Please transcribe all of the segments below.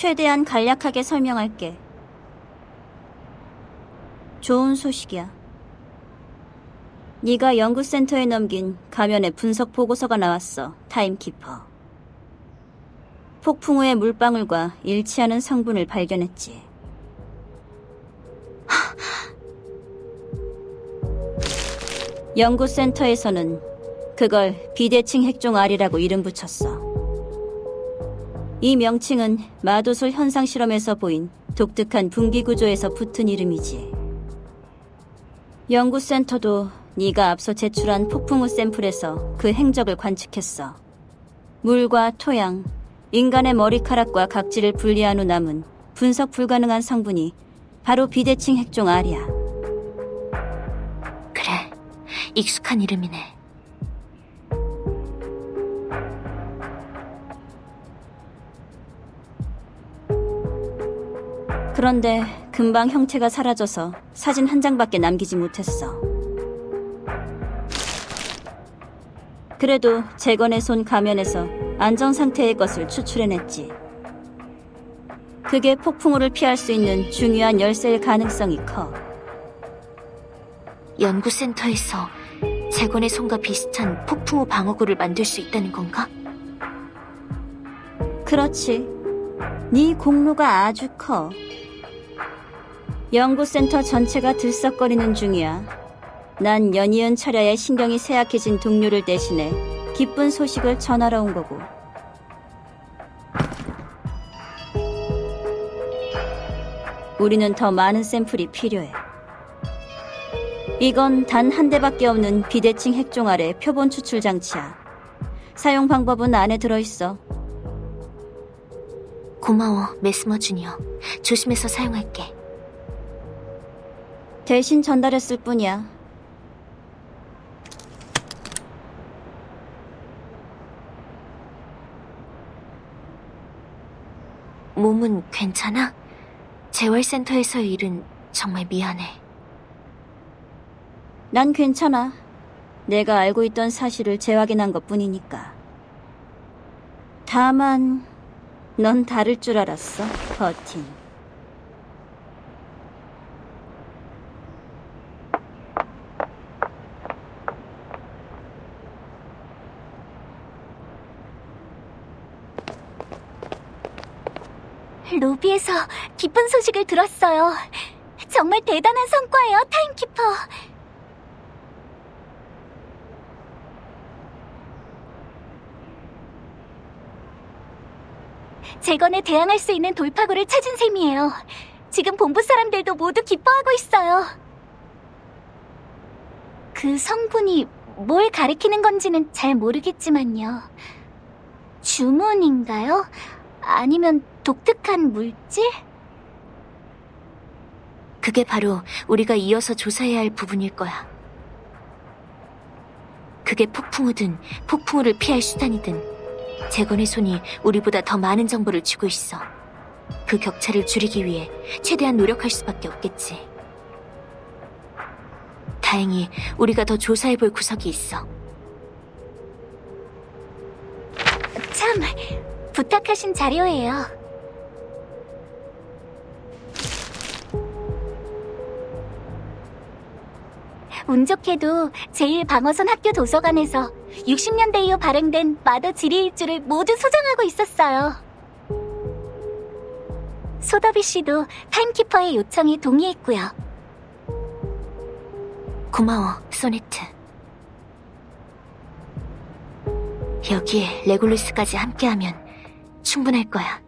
최대한 간략하게 설명할게. 좋은 소식이야. 네가 연구센터에 넘긴 가면의 분석 보고서가 나왔어, 타임키퍼. 폭풍 후의 물방울과 일치하는 성분을 발견했지. 연구센터에서는 그걸 비대칭 핵종 R이라고 이름 붙였어. 이 명칭은 마도솔 현상 실험에서 보인 독특한 분기 구조에서 붙은 이름이지. 연구센터도 네가 앞서 제출한 폭풍우 샘플에서 그 행적을 관측했어. 물과 토양, 인간의 머리카락과 각질을 분리한 후 남은 분석 불가능한 성분이 바로 비대칭 핵종 R이야. 그래, 익숙한 이름이네. 그런데 금방 형태가 사라져서 사진 한 장밖에 남기지 못했어. 그래도 재건의 손 가면에서 안정 상태의 것을 추출해냈지. 그게 폭풍우를 피할 수 있는 중요한 열쇠일 가능성이 커. 연구센터에서 재건의 손과 비슷한 폭풍우 방어구를 만들 수 있다는 건가? 그렇지. 네 공로가 아주 커. 연구센터 전체가 들썩거리는 중이야. 난 연이은 철야에 신경이 쇠약해진 동료를 대신해 기쁜 소식을 전하러 온 거고. 우리는 더 많은 샘플이 필요해. 이건 단 한 대밖에 없는 비대칭 핵종 아래 표본 추출 장치야. 사용 방법은 안에 들어있어. 고마워, 메스머 주니어. 조심해서 사용할게. 대신 전달했을 뿐이야. 몸은 괜찮아? 재활센터에서의 일은 정말 미안해. 난 괜찮아. 내가 알고 있던 사실을 재확인한 것 뿐이니까. 다만, 넌 다를 줄 알았어, 버틴. 로비에서 기쁜 소식을 들었어요. 정말 대단한 성과예요, 타임키퍼. 재건에 대항할 수 있는 돌파구를 찾은 셈이에요. 지금 본부 사람들도 모두 기뻐하고 있어요. 그 성분이 뭘 가리키는 건지는 잘 모르겠지만요. 주문인가요? 아니면 독특한 물질? 그게 바로 우리가 이어서 조사해야 할 부분일 거야. 그게 폭풍우든 폭풍우를 피할 수단이든 재건의 손이 우리보다 더 많은 정보를 쥐고 있어. 그 격차를 줄이기 위해 최대한 노력할 수밖에 없겠지. 다행히 우리가 더 조사해 볼 구석이 있어. 참, 부탁하신 자료예요. 운 좋게도 제1방어선 학교 도서관에서 60년대 이후 발행된 마더 지리일주를 모두 소장하고 있었어요. 소더비 씨도 타임키퍼의 요청에 동의했고요. 고마워, 소네트. 여기에 레골루스까지 함께하면 충분할 거야.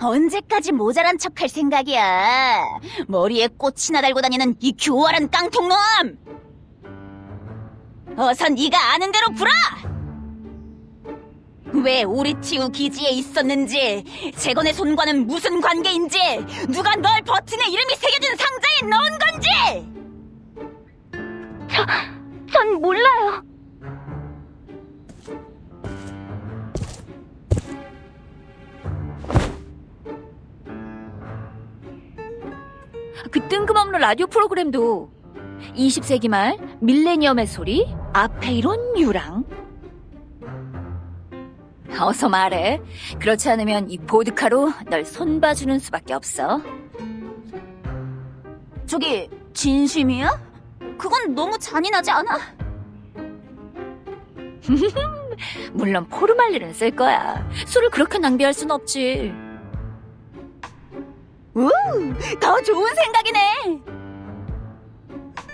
언제까지 모자란 척할 생각이야? 머리에 꽃이나 달고 다니는 이 교활한 깡통놈! 어서 네가 아는 대로 불어! 왜 오리티우 기지에 있었는지, 재건의 손과는 무슨 관계인지, 누가 널 버튼에 이름이 새겨진 상자에 넣은 건지! 저, 전 몰라요. 그 뜬금없는 라디오 프로그램도 20세기 말 밀레니엄의 소리, 아페이론 유랑. 어서 말해. 그렇지 않으면 이 보드카로 널 손봐주는 수밖에 없어. 저기 진심이야? 그건 너무 잔인하지 않아? 물론 포르말리는 쓸 거야. 술을 그렇게 낭비할 순 없지. 더 좋은 생각이네.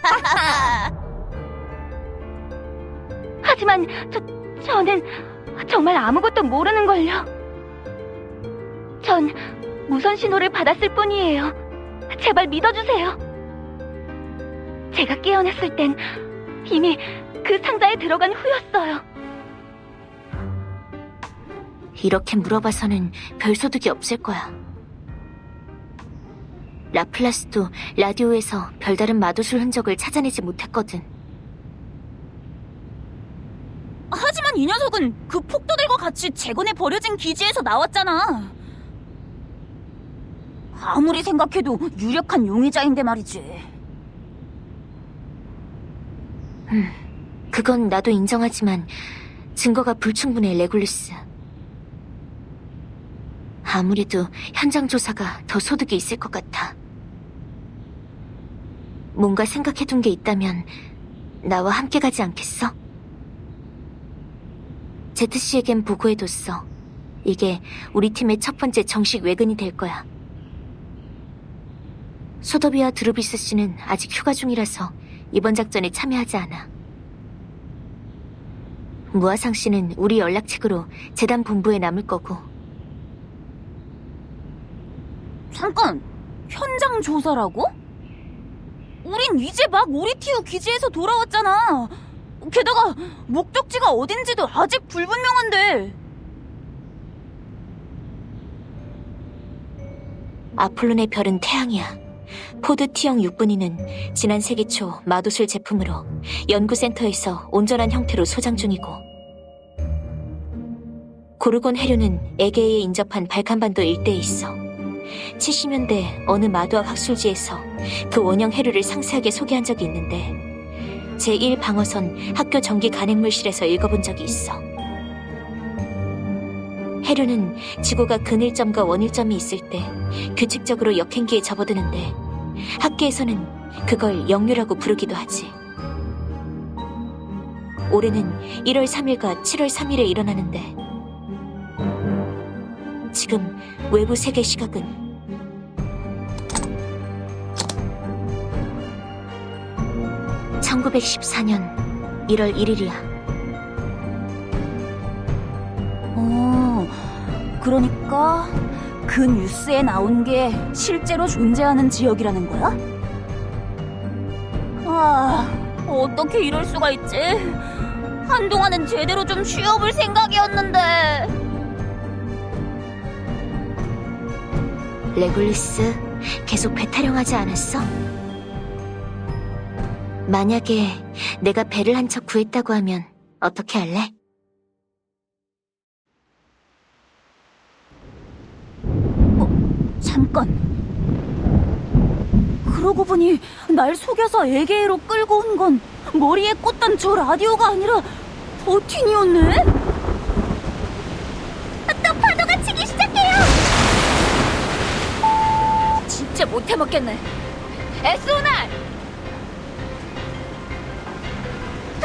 하지만 저, 저는 정말 아무것도 모르는 걸요. 전 무선 신호를 받았을 뿐이에요. 제발 믿어주세요. 제가 깨어났을 땐 이미 그 상자에 들어간 후였어요. 이렇게 물어봐서는 별 소득이 없을 거야. 라플라스도 라디오에서 별다른 마도술 흔적을 찾아내지 못했거든. 하지만 이 녀석은 그 폭도들과 같이 재건에 버려진 기지에서 나왔잖아. 아무리 생각해도 유력한 용의자인데 말이지. 그건 나도 인정하지만 증거가 불충분해, 레굴루스. 아무래도 현장 조사가 더 소득이 있을 것 같아. 뭔가 생각해둔 게 있다면 나와 함께 가지 않겠어? 제트 씨에겐 보고해뒀어. 이게 우리 팀의 첫 번째 정식 외근이 될 거야. 소더비와 드루비스 씨는 아직 휴가 중이라서 이번 작전에 참여하지 않아. 무아상 씨는 우리 연락책으로 재단 본부에 남을 거고 잠깐, 현장 조사라고? 우린 이제 막 오리티우 기지에서 돌아왔잖아. 게다가 목적지가 어딘지도 아직 불분명한데. 아폴론의 별은 태양이야. 포드 T형 6분위는 지난 세기 초 마도술 제품으로 연구센터에서 온전한 형태로 소장 중이고 고르곤 해류는 에게에 인접한 발칸반도 일대에 있어 70년대 어느 마도학 학술지에서 그 원형 해류를 상세하게 소개한 적이 있는데 제1 방어선 학교 전기 간행물실에서 읽어본 적이 있어 해류는 지구가 근일점과 원일점이 있을 때 규칙적으로 역행기에 접어드는데 학계에서는 그걸 역류라고 부르기도 하지. 올해는 1월 3일과 7월 3일에 일어나는데 지금 외부 세계 시각은 (1914년 1월 1일이야) 어, 그러니까 그 뉴스에 나온 게 실제로 존재하는 지역이라는 거야? 아, 어떻게 이럴 수가 있지? 한동안은 제대로 좀 쉬어볼 생각이었는데. 레굴리스 계속 배 타령하지 않았어? 만약에 내가 배를 한 척 구했다고 하면 어떻게 할래? 잠깐. 그러고 보니 날 속여서 에게이로 끌고 온 건 머리에 꽂던 저 라디오가 아니라 버틴이었네? 또 파도가 치기 시작해요! 진짜 못 해 먹겠네. 에스오날!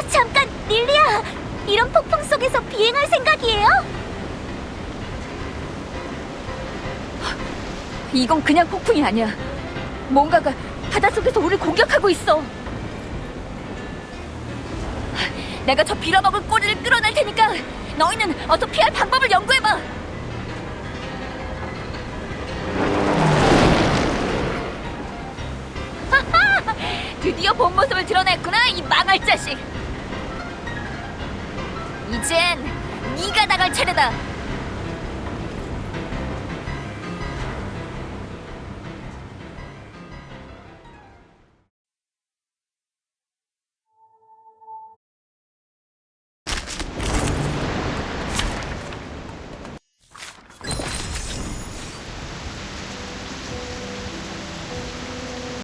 잠깐, 릴리야! 이런 폭풍 속에서 비행할 생각이에요? 이건 그냥 폭풍이 아니야. 뭔가가 바닷속에서 우릴 공격하고 있어. 내가 저 빌어먹을 꼬리를 끌어낼 테니까 너희는 어서 피할 방법을 연구해 드러냈구나 이 망할 자식. 이젠 네가 나갈 차례다.